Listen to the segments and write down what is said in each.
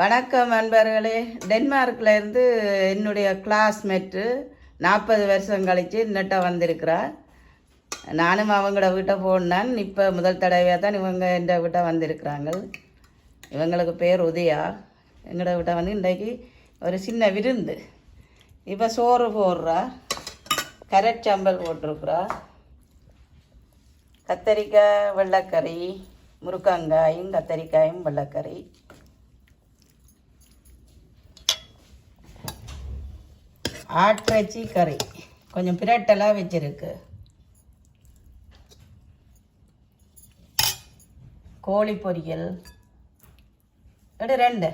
வணக்கம் நண்பர்களே. டென்மார்க்கில் இருந்து என்னுடைய கிளாஸ்மேட்டு நாற்பது வருஷம் கழித்து இன்னட்ட வந்திருக்கிறார். நானும் அவங்களோட வீட்டை போனான் இப்போ முதல் தடவையாக தான் இவங்க எந்த வீட்டை வந்திருக்கிறாங்க. இவங்களுக்கு பேர் உதயா. எங்களோட வீட்டை வந்து இன்றைக்கு ஒரு சின்ன விருந்து. இப்போ சோறு போடுறா. கரட்சாம்பல் போட்டிருக்குறா. கத்தரிக்காய் வெள்ளைக்கறி முருக்கங்காயும் கத்தரிக்காயும் வெள்ளைக்கறி. ஆட்டிறைச்சி கறி. கொஞ்சம் பிரட்டலாக வச்சிருக்கு. கோழி பொரியல். எடு ரெண்டு.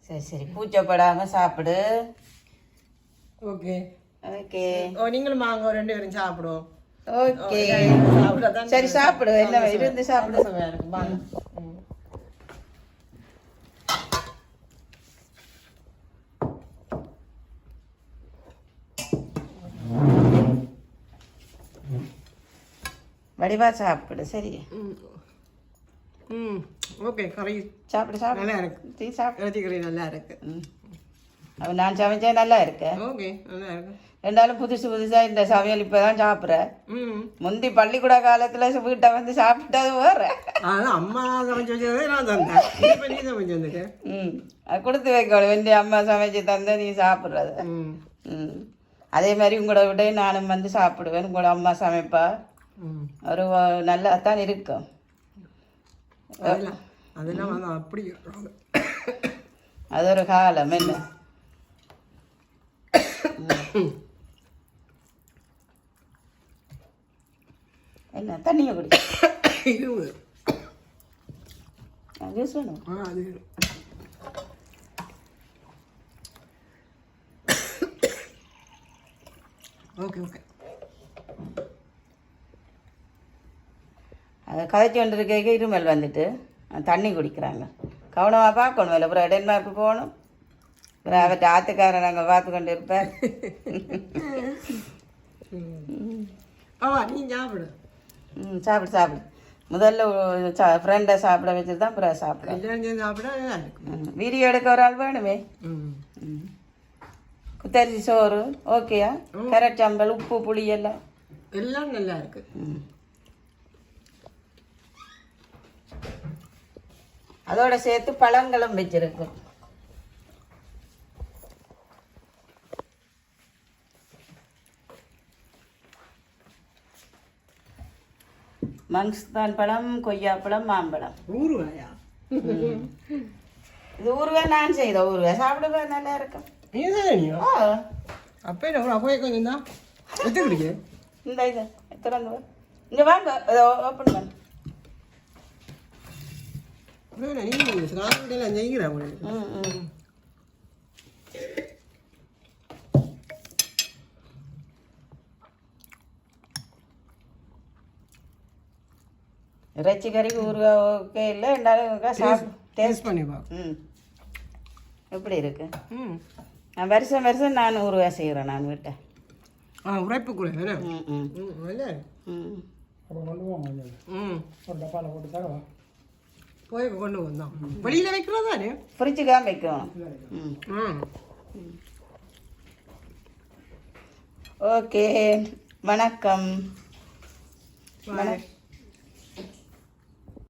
சரி சரி. கூச்சப்படாமல் சாப்பிடு. ஓகே. ஓகே. ஓ நீங்களும் வாங்க. ரெண்டு பேரும் சாப்பிடுவோம். ஓகே. சரி சாப்பிடு. என்ன இருந்து சாப்பிடு. வடிவா சாப்பிடு சரி. ம். ம். ஓகே கறி. சாப்பிடு சாப்பிடு. நல்லா இருக்கு. டீ சாப்பிடு. இறைச்சி கறி நல்லா இருக்கு. ம். அவன் நான் சமைச்சேன் நல்லா இருக்கேன் ஓகே நல்லா இருக்கு. ரெண்டாலும் புதுசு புதுசாக இந்த சமையல் இப்போ தான் சாப்பிட்றேன் முந்தி பள்ளிக்கூட காலத்தில் வீட்டை வந்து சாப்பிட்டது வேற. அதான் அம்மா சமைச்சு வச்சதே நான் தந்தேன். இப்போ நீ சமைச்சு வந்துருக்கேன் ம். அது கொடுத்து வைக்கணும் வேண்டிய அம்மா சமைச்சு தந்த நீ சாப்பிட்றது. ம். அதே மாதிரி உங்களோட விடையும் நானும் வந்து சாப்பிடுவேன். உங்களோட அம்மா சமைப்பா. ஒரு நல்லா தான் இருக்கும் அதெல்லாம் வந்து அப்படி அது ஒரு காலம் என்ன. என்ன தண்ணியை குடி. இருங்க ஜூஸ் வேணும் ஆ அது ஓகே ஓகே. கதைச்சு கொண்டு இருக்க இருமல் வந்துட்டு தண்ணி குடிக்கிறாங்க. கவனமாக பார்க்கணும். இல்லை அப்புறம் டென்மார்க்கு போகணும். அப்புறம் அவற்றை ஆத்துக்காரன் நாங்கள் பார்த்து கொண்டு இருப்பேன் நீ சாப்பிடு. ம் சாப்பிடு சாப்பிடு. முதல்ல ஃப்ரெண்டை சாப்பிட வச்சுட்டு தான் அப்புறம் சாப்பிட சாப்பிட வீடியோ எடுக்க ஒரு ஆள் வேணுமே. குத்தரிசி சோறு ஓகேயா? கேரட் சாம்பல் உப்பு புளி எல்லாம். எல்லாம் நல்லா இருக்கு. ம். அதோட சேர்த்து பழங்களும் வச்சிருக்கு மங்ஸ்தான் பழம் கொய்யாப்பழம் மாம்பழம். ஊறுகாயா? இது ஊருவே நான் செய்த ஊருவே சாப்பிடுவேன் நல்லா இருக்கும். அப்போ என்ன அப்போ கொஞ்சம் தான் இந்த இது திறந்து. இங்க வாங்க ஓப்பன் பண்ணு. சாப்பிட்டு செய்கிறேன் இறைச்சி கறி ஊறுகாய் ஓகே இல்லை ரெண்டாலும் சாப்பிடு டேஸ்ட் பண்ணி ம். எப்படி இருக்கு? ம். நான் வருஷம் வருஷம் நான் ஊறுகாய் செய்கிறேன் நான் வீட்டை. ஆ உரைப்பு கூட ம் ம். ம் நல்லா ம். ம். போய் கொண்டு வந்தோம். வெளியில் வைக்கிறதா தானே ஃப்ரிட்ஜுக்கு தான் வைக்கணும் ஓகே வணக்கம். பாய்